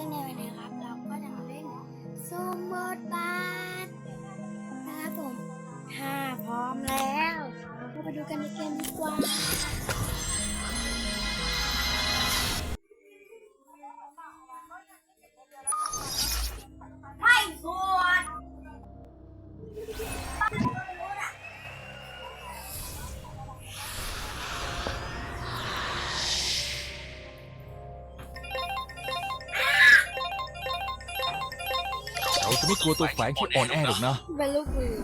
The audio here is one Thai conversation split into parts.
ซึ่งในวันนี้ครับเราก็จะมาเล่นสมบทบาทนะครับผมถ้าพร้อมแล้วเราไปดูกันในเกมดีกว่า เราจะไม่กลัวตัวแฝงที่อ่อนแอหรอกนะ เป็นลูกมือ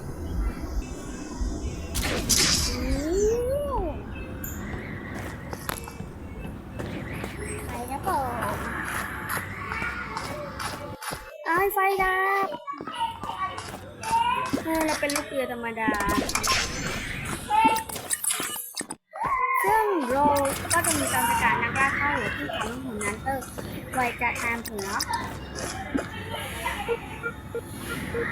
ไปนะผมไอ้ายไฟดับเออเราเป็นลูกเรือธรรมดาซึ่งโรก็จะมีการประกาศนักล่าเข้าหัวที่ทำให้หุ่นนันเตอร์ไวจะทำหัว ครั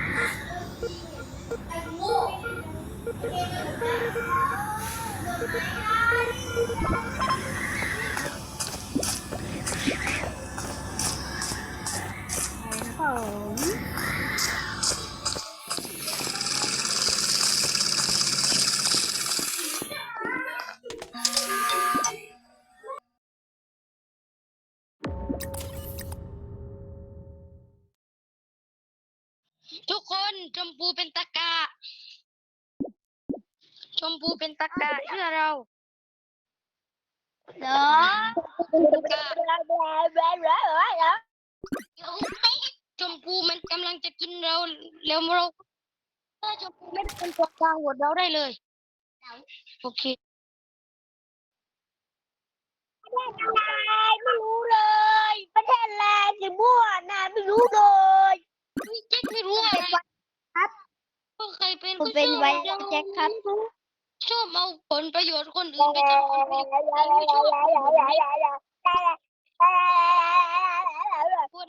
ทุกคนชมพูเป็นตะกะชมพูเป็นตะกะเชื่อเราเหรอตะกะชมพูมันกำลังจะกินเราแล้วเราถ้าชมพูไม่ได้เป็นตัวกลางโหวตเราได้เลยโอเคไม่รู้เลย ประเทศแลสิมั่วนะไม่รู้เลย เฮ้ยแจ็คไม่รู้อะไร ครับ ก็ใคร เป็นผมก็เป็นชอบไว้เอาแจ็คครับ ชอบเอาผลประโยชน์คนอื่นไปทำผลประโยชน์ตัวเองไม่ชอบ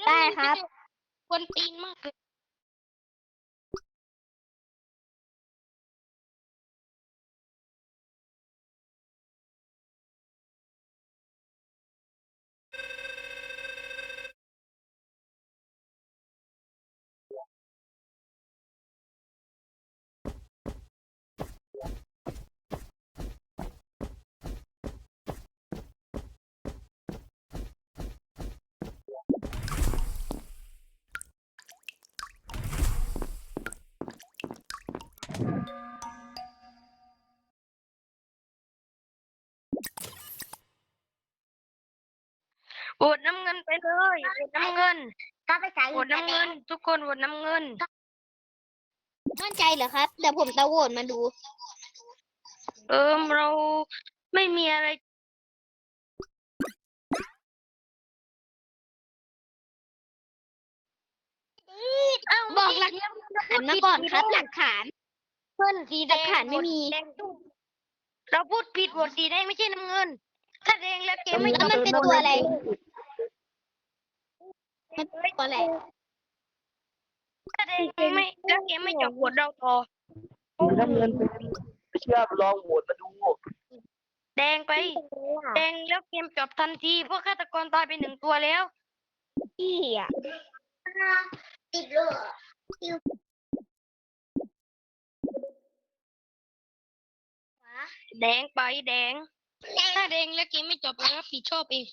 ได้ครับควรตีนมากเลย โหวตน้ำเงินไปเลยโหวตน้ำเงินก็ไปใส่โหวตน้ำเงิน ทุกคนโหวตน้ำเงิน มั่นใจเหรอครับแต่ผมจะโหวตมาดู เออเราไม่มีอะไร บอกหลักฐานมาก่อนครับ หลักฐาน เพื่อนสีหลักฐานไม่มีแดงตุ้มเราพูดผิดโหวตสีแดงไม่ใช่น้ำเงิน ถ้าแดงแล้วเกมไม่จแล้วบมันเป็นตัวอะไรมัน เป็นตัวอะไรถ้าแดงไม่แล้วเกมไม่จบโหวตเราต่อน้ำเงินเป็นไม่เชื่อลองโหวตมาดูแดงไป แดงแล้วเกมจบทันทีเพราะฆาตกรตายไปหนึ่งตัวแล้วพี่อะติดเลยแดงไปแดง ถ้าแดงแล้วเกมไม่จบเรารับผิดชอบเอง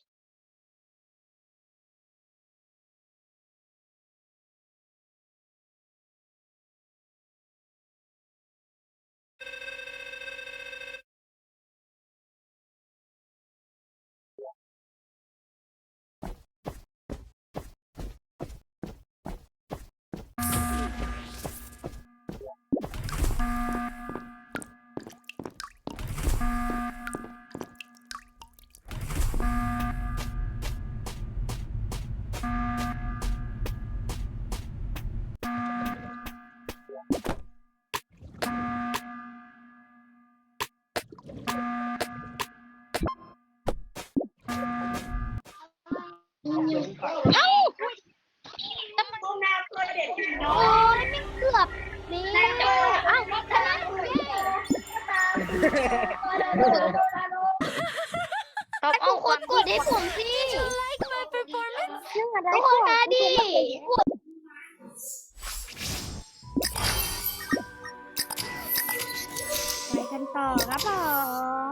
ต่อครับผ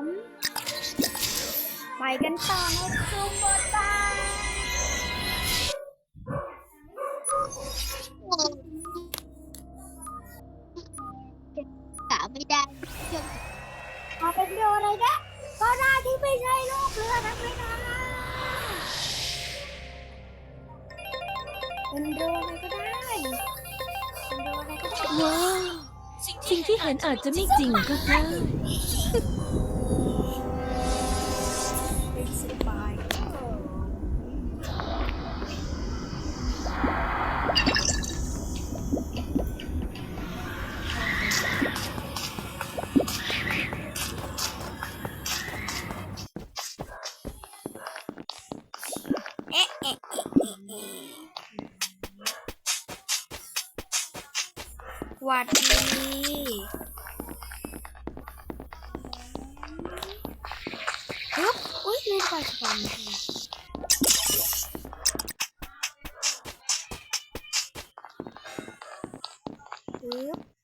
มไปกันต่อในซูมบทบาทกะไม่ได้เชื่อมพอเป็นโดอะไรนะก็ได้ที่ไม่ใช่ลูกเรือนะไม่ได้เป็นโดอะไรก็ได้เป็นโดอะไรก็ได้ว้า สิ่งที่เห็นอาจจะไม่จริงก็ได้เป็นสป วัสดีฮึบอุ้ยลืมไปก่อนปึ๊บ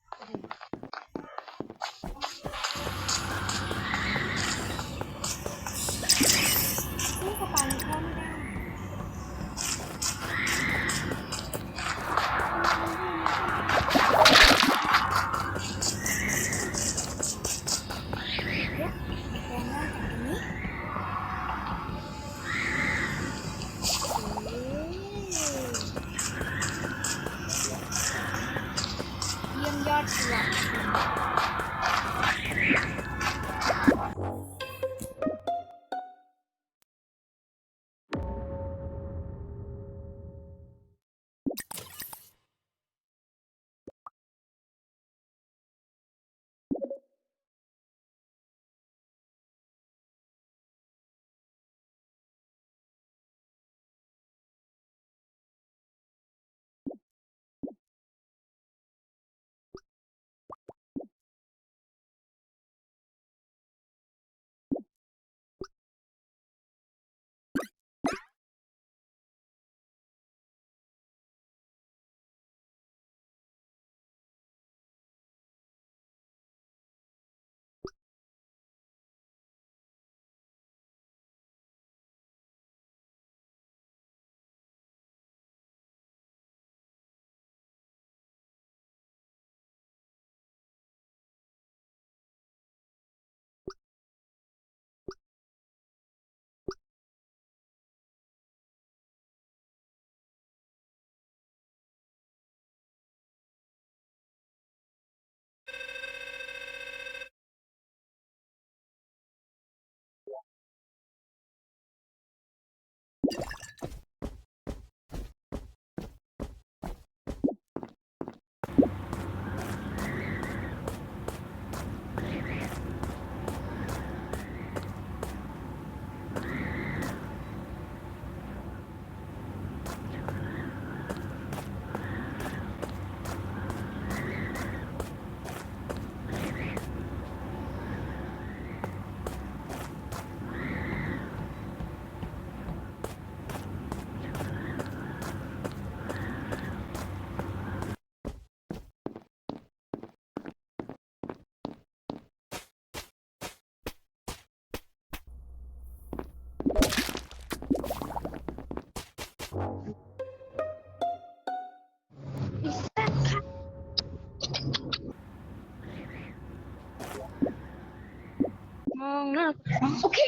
โอเค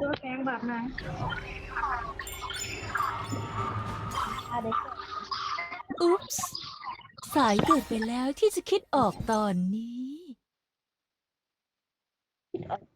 ตัวแกงแบบไหนอะไรอุ๊ปส์สายเกิดไปแล้วที่จะคิดออกตอนนี้ คิดออก